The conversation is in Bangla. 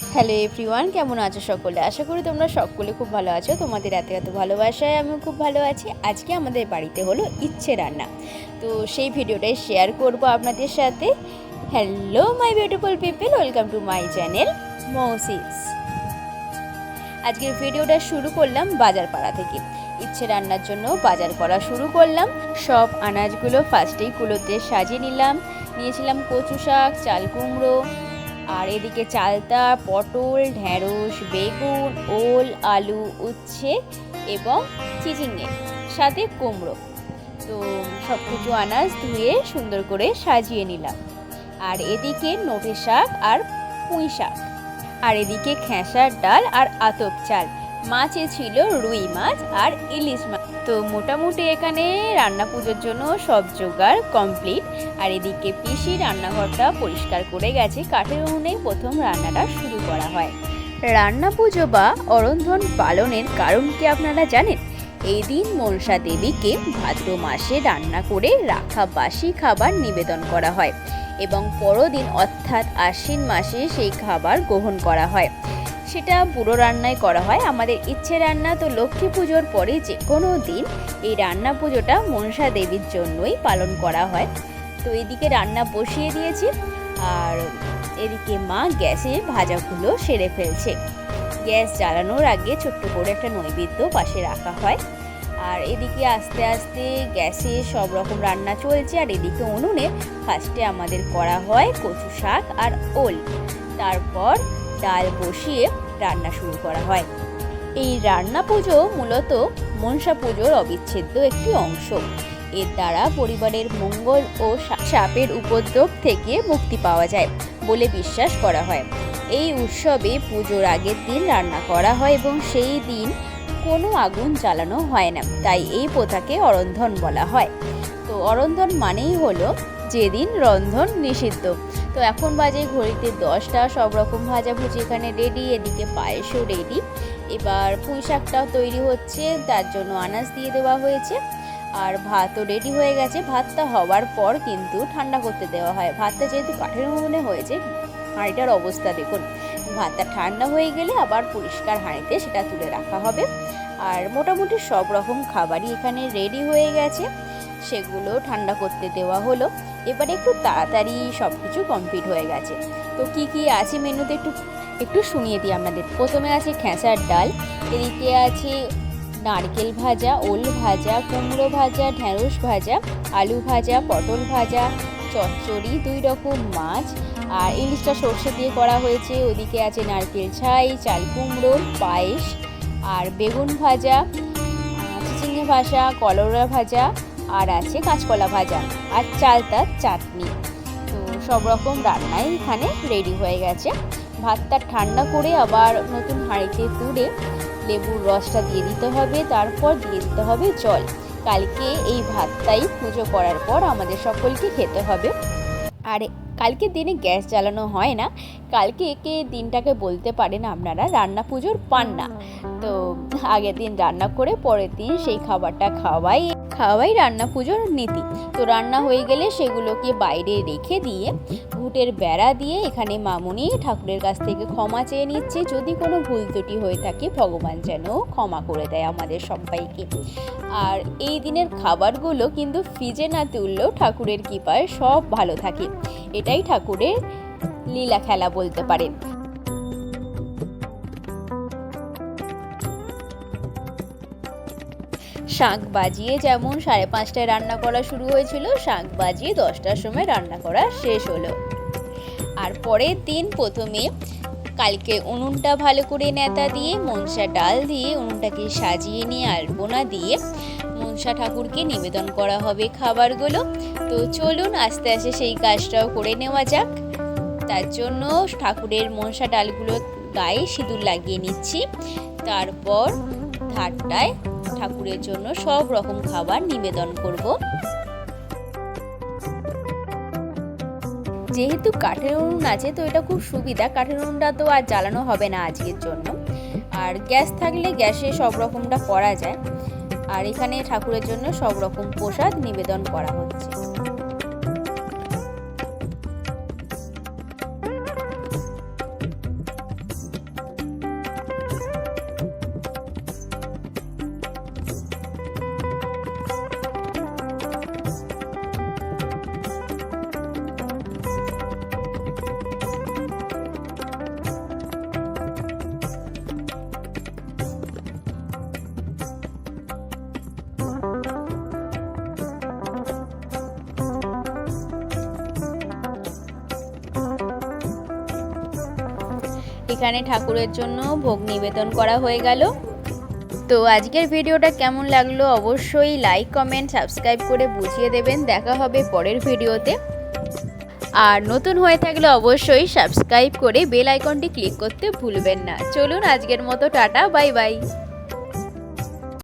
হ্যালো এভরিওয়ান কেমন আছো সকলে? আশা করি তোমরা সকলে খুব ভালো আছো। তোমাদের এত এত ভালোবাসায় আমিও খুব ভালো আছি। আজকে আমাদের বাড়িতে হলো ইচ্ছে রান্না। তো সেই ভিডিওটাই শেয়ার করব আপনাদের সাথে। Hello my beautiful people welcome to my channel মৌসিস আজকের ভিডিওটা শুরু করলাম বাজার পাড়া থেকে। ইচ্ছে রান্নার জন্য বাজার করা শুরু করলাম। সব আনাজগুলো ফার্স্টেই কুলোতে সাজিয়ে নিলাম। নিয়েছিলাম কচু শাক, চাল কুমড়ো আর এদিকে চালতা, পটল, ঢ্যাঁড়স, বেগুন, ওল, আলু, উচ্ছে এবং চিচিঙে সাথে কুমড়ো। তো সব কিছু আনাজ ধুয়ে সুন্দর করে সাজিয়ে নিলাম। আর এদিকে নোটে শাক আর পুঁই শাক আর এদিকে খেসার ডাল আর আতপ চাল। মাছে ছিল রুই মাছ আর ইলিশ মাছ। তো মোটামুটি এখানে রান্না পুজোর জন্য সব জোগাড় কমপ্লিট। আর এদিকে পিসি রান্নাঘরটা পরিষ্কার করে গেছে, কাঠের উনুনে প্রথম রান্নাটা শুরু করা হয়। রান্না পুজো বা অরন্ধন পালনের কারণ কি আপনারা জানেন? এই দিন মনসা দেবীকে ভাদ্র মাসে রান্না করে রাখা বাসি খাবার নিবেদন করা হয় এবং পরদিন অর্থাৎ আশ্বিন মাসে সেই খাবার গ্রহণ করা হয়। সেটা পুরো রান্নায় করা হয়। আমাদের ইচ্ছে রান্না তো লক্ষ্মী পুজোর পরে যে কোনো দিন এই রান্না পুজোটা মনসা দেবীর জন্যই পালন করা হয়। তো এদিকে রান্না বসিয়ে দিয়েছি আর এদিকে মা গ্যাসে ভাজাগুলো সেরে ফেলছে। গ্যাস জ্বালানোর আগে ছোট্ট করে একটা নৈবেদ্য পাশে রাখা হয়। আর এদিকে আস্তে আস্তে গ্যাসে সব রকম রান্না চলছে। আর এদিকে উনুনে ফার্স্টে আমাদের করা হয় কচু শাক আর ওল। তারপর ডাল বসিয়ে রান্না শুরু করা হয়। এই রান্না পুজো মূলত মনসা পুজোর অবিচ্ছেদ্য একটি অংশ। এর দ্বারা পরিবারের মঙ্গল ও সাপের উপদ্রব থেকে মুক্তি পাওয়া যায় বলে বিশ্বাস করা হয়। এই উৎসবে পুজোর আগের দিন রান্না করা হয় এবং সেই দিন কোনো আগুন জ্বালানো হয় না। তাই এই প্রথাকে অরন্ধন বলা হয়। তো অরন্ধন মানেই হলো যেদিন রন্ধন নিষিদ্ধ। তো এখন বাজে ঘড়িতে দশটা, সব রকম ভাজাভুজি এখানে রেডি এদিকে পায়েসও রেডি এবার পুঁই শাকটাও তৈরি হচ্ছে, তার জন্য আনাজ দিয়ে দেওয়া হয়েছে। আর ভাতও রেডি হয়ে গেছে, ভাতটা হওয়ার পর কিন্তু ঠান্ডা করতে দেওয়া হয়। ভাতটা যেহেতু কাঠের উনুনে হয়েছে, হাঁড়িটার অবস্থা দেখুন। ভাতটা ঠান্ডা হয়ে গেলে আবার পরিষ্কার হাঁড়িতে সেটা তুলে রাখা হবে। আর মোটামুটি সব রকম খাবারই এখানে রেডি হয়ে গেছে। সেগুলো ঠান্ডা করতে দেওয়া হলো। এবারে একটু তাড়াতাড়ি সব কিছু কমপ্লিট হয়ে গেছে। তো কি কি আছে মেনুতে একটু একটু শুনিয়ে দিই আপনাদের। প্রথমে আছে খেসার ডাল, এদিকে আছে নারকেল ভাজা, ওল ভাজা, কুমড়ো ভাজা, ঢ্যাঁড়স ভাজা, আলু ভাজা, পটল ভাজা, চচ্চড়ি, দুই রকম মাছ, আর ইলিশটা সর্ষে দিয়ে করা হয়েছে। ওদিকে আছে নারকেল ছাই, চাল কুমড়ো, পায়েস, আর বেগুন ভাজা চিচিঙে ভাজা, কলরা ভাজা আর আছে কাঁচকলা ভাজা আর চালতার চাটনি। তো সব রকম রান্নাই এখানে রেডি হয়ে গেছে। ভাতটা ঠান্ডা করে আবার নতুন হাঁড়িতে তুলে লেবুর রসটা দিয়ে দিতে হবে, তারপর দিয়ে দিতে হবে জল। কালকে এই ভাতটাই পুজো করার পর আমাদের সকলকে খেতে হবে। আর কালকে দিনে গ্যাস জ্বালানো হয় না। কালকে একে দিনটাকে বলতে পারেন আপনারা, রান্না পুজোর পান্না। তো আগের দিন রান্না করে পরের দিন সেই খাবারটা খাওয়াই খাওয়াই রান্না পুজোর নীতি। তো রান্না হয়ে গেলে সেগুলোকে বাইরে রেখে দিয়ে ঘুটের বেড়া দিয়ে এখানে মামুনি ঠাকুরের কাছ থেকে ক্ষমা চেয়ে নিচ্ছে। যদি কোনো ভুল ত্রুটি হয়ে থাকে ভগবান যেন ক্ষমা করে দেয় আমাদের সবাইকে। আর এই দিনের খাবারগুলো কিন্তু ফ্রিজে না তুললেও ঠাকুরের কৃপায় সব ভালো থাকে। এটাই ঠাকুরের লীলা খেলা বলতে পারেন। শাঁখ বাজিয়ে যেমন সাড়ে পাঁচটায় রান্না করা শুরু হয়েছিল, শাঁখ বাজিয়ে দশটার সময় রান্না করা শেষ হলো। আর পরের দিন প্রথমে কালকে উনুনটা ভালো করে নেতা দিয়ে মনসা ডাল দিয়ে উনুনটাকে সাজিয়ে নিয়ে আলপনা দিয়ে মনসা ঠাকুরকে নিবেদন করা হবে খাবারগুলো। তো চলুন আস্তে আস্তে সেই কাজটাও করে নেওয়া যাক। তার জন্য ঠাকুরের মনসা ডালগুলো গায়ে সিঁদুর লাগিয়ে নিচ্ছি। তারপর ধারটায় ঠাকুরের জন্য সব রকম খাবার নিবেদন করব। যেহেতু কাঠের উনুন আছে, তো এটা খুব সুবিধা। কাঠের উনুনটা তো আর জ্বালানো হবে না আজকের জন্য। আর গ্যাস থাকলে গ্যাসে সব রকমটা করা যায়। আর এখানে ঠাকুরের জন্য সব রকম প্রসাদ নিবেদন করা হচ্ছে। এখানে ঠাকুরের জন্য ভোগ নিবেদন করা হয়ে গেল। তো আজকের ভিডিওটা কেমন লাগল অবশ্যই লাইক কমেন্ট সাবস্ক্রাইব করে বুঝিয়ে দেবেন। দেখা হবে পরের ভিডিওতে। আর নতুন হয়ে থাকলে অবশ্যই সাবস্ক্রাইব করে বেল আইকনটি ক্লিক করতে ভুলবেন না। চলুন আজকের মতো টাটা বাই বাই